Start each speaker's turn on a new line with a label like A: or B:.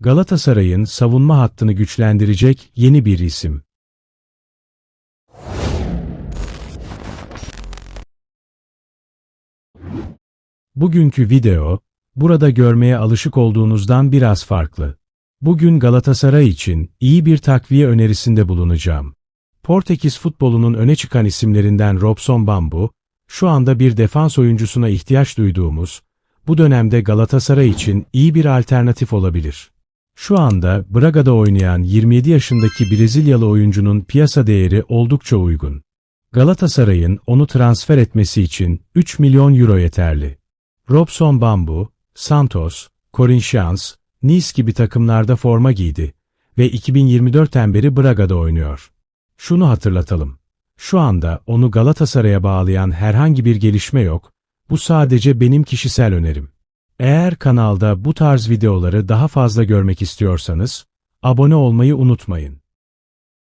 A: Galatasaray'ın savunma hattını güçlendirecek yeni bir isim. Bugünkü video, burada görmeye alışık olduğunuzdan biraz farklı. Bugün Galatasaray için iyi bir takviye önerisinde bulunacağım. Portekiz futbolunun öne çıkan isimlerinden Robson Bambu, şu anda bir defans oyuncusuna ihtiyaç duyduğumuz, bu dönemde Galatasaray için iyi bir alternatif olabilir. Şu anda Braga'da oynayan 27 yaşındaki Brezilyalı oyuncunun piyasa değeri oldukça uygun. Galatasaray'ın onu transfer etmesi için 3 milyon euro yeterli. Robson Bambu, Santos, Corinthians, Nice gibi takımlarda forma giydi ve 2024'ten beri Braga'da oynuyor. Şunu hatırlatalım. Şu anda onu Galatasaray'a bağlayan herhangi bir gelişme yok, bu sadece benim kişisel önerim. Eğer kanalda bu tarz videoları daha fazla görmek istiyorsanız, abone olmayı unutmayın.